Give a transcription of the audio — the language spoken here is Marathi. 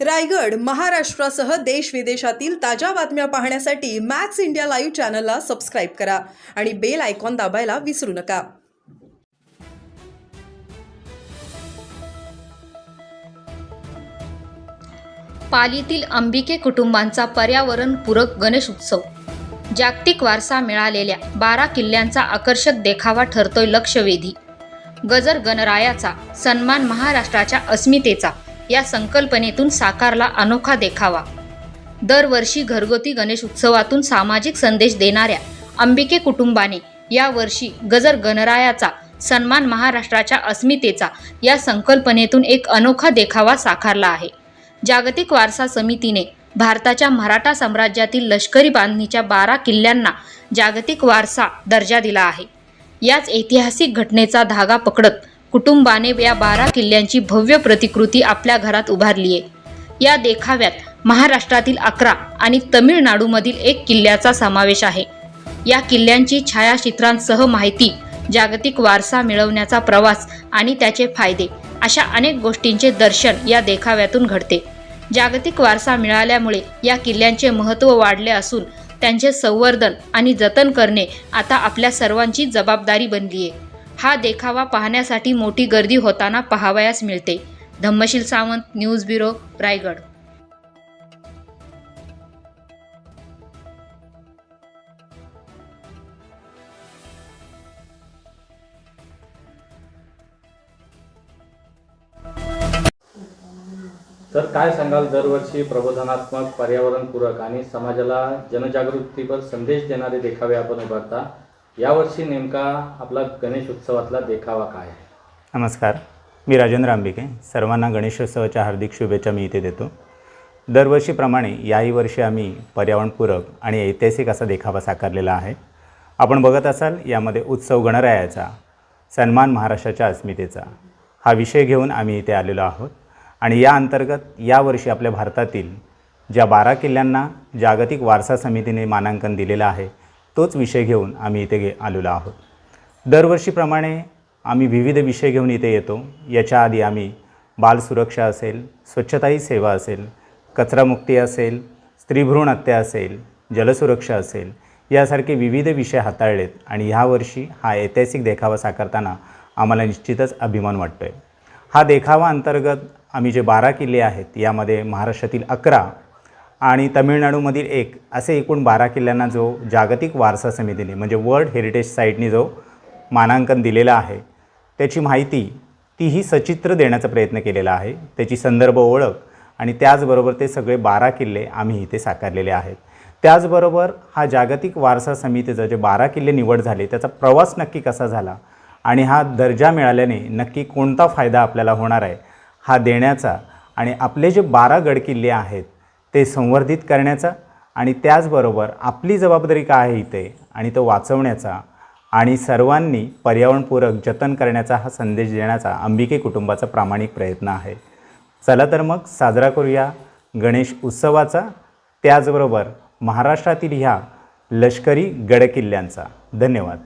रायगड महाराष्ट्रासह देश विदेशातील ताज्या बातम्या पाहण्यासाठी मॅक्स इंडिया लाईव्ह चॅनलला सबस्क्राईब करा आणि बेल आयकॉन दाबायला विसरू नका. पालीतील अंबिके कुटुंबांचा पर्यावरणपूरक गणेश उत्सव. जागतिक वारसा मिळालेल्या बारा किल्ल्यांचा आकर्षक देखावा ठरतोय लक्षवेधी. गजर गणरायाचा सन्मान महाराष्ट्राच्या अस्मितेचा या संकल्पनेतून साकारला अनोखा देखावा. दरवर्षी घरगुती गणेश उत्सवातून सामाजिक संदेश देणाऱ्या अंबिके कुटुंबाने यावर्षी गजर गणरायाचा सन्मान महाराष्ट्राच्या अस्मितेचा या संकल्पनेतून एक अनोखा देखावा साकारला आहे. जागतिक वारसा समितीने भारताच्या मराठा साम्राज्यातील लष्करी बांधणीच्या बारा किल्ल्यांना जागतिक वारसा दर्जा दिला आहे. याच ऐतिहासिक घटनेचा धागा पकडत कुटुंबाने या बारा किल्ल्यांची भव्य प्रतिकृती आपल्या घरात उभारली आहे या देखाव्यात महाराष्ट्रातील अकरा आणि तमिळनाडूमधील एक किल्ल्याचा समावेश आहे. या किल्ल्यांची छायाचित्रांसह माहिती जागतिक वारसा मिळवण्याचा प्रवास आणि त्याचे फायदे अशा अनेक गोष्टींचे दर्शन या देखाव्यातून घडते. जागतिक वारसा मिळाल्यामुळे या किल्ल्यांचे महत्त्व वाढले असून त्यांचे संवर्धन आणि जतन करणे आता आपल्या सर्वांची जबाबदारी बनली आहे हा देखावा पाहण्यासाठी मोठी गर्दी होताना पाहावयास मिळते. Dhammasheel Sawant news bureau Raigad. तर काय सांगाल दरवर्षी प्रबोधनात्मक पर्यावरणपूरक आणि समाजाला जनजागृतीपर संदेश देणारे देखावे आपण उभारता? यावर्षी नेमका आपला गणेश उत्सवातला देखावा काय आहे? नमस्कार. मी राजेंद्र आंबिके. सर्वांना गणेशोत्सवाच्या हार्दिक शुभेच्छा मी इथे देतो. दरवर्षीप्रमाणे याही वर्षी आम्ही पर्यावरणपूरक आणि ऐतिहासिक असा देखावा साकारलेला आहे. आपण बघत असाल यामध्ये उत्सव गणरायाचा सन्मान महाराष्ट्राच्या अस्मितेचा हा विषय घेऊन आम्ही इथे आलेलो आहोत. आणि या अंतर्गत यावर्षी आपल्या भारतातील ज्या बारा किल्ल्यांना जागतिक वारसा समितीने मानांकन दिलेलं आहे तोच विषय घेऊन आम्ही इथे गे आलेलो आहोत. दरवर्षीप्रमाणे आम्ही विविध विषय घेऊन इथे येतो. याच्या आधी आम्ही बालसुरक्षा असेल स्वच्छता ही सेवा असेल कचरामुक्ती असेल स्त्रीभ्रूण हत्या असेल जलसुरक्षा असेल यासारखे विविध विषय हाताळलेत आणि ह्यावर्षी हा ऐतिहासिक देखावा साकारताना आम्हाला निश्चितच अभिमान वाटतो आहे हा देखावा अंतर्गत आम्ही जे बारा किल्ले आहेत यामध्ये महाराष्ट्रातील अकरा आणि तमिळनाडूमधील एक असे एकूण बारा किल्ल्यांना जो जागतिक वारसा समितीने म्हणजे वर्ल्ड हेरिटेज साईटने जो मानांकन दिलेला आहे त्याची माहिती तीही सचित्र देण्याचा प्रयत्न केलेला आहे त्याची संदर्भ ओळख आणि त्याचबरोबर ते सगळे बारा किल्ले आम्ही इथे साकारलेले आहेत. त्याचबरोबर हा जागतिक वारसा समितीचा जे बारा किल्ले निवड झाले त्याचा प्रवास नक्की कसा झाला आणि हा दर्जा मिळाल्याने नक्की कोणता फायदा आपल्याला होणार आहे हा देण्याचा आणि आपले जे बारा गडकिल्ले आहेत ते संवर्धित करण्याचा आणि त्याचबरोबर आपली जबाबदारी काय आहे इथे आणि तो वाचवण्याचा आणि सर्वांनी पर्यावरणपूरक जतन करण्याचा हा संदेश देण्याचा अंबिके कुटुंबाचा प्रामाणिक प्रयत्न आहे. चला तर मग साजरा करूया गणेश उत्सवाचा त्याचबरोबर महाराष्ट्रातील ह्या लष्करी गडकिल्ल्यांचा. धन्यवाद.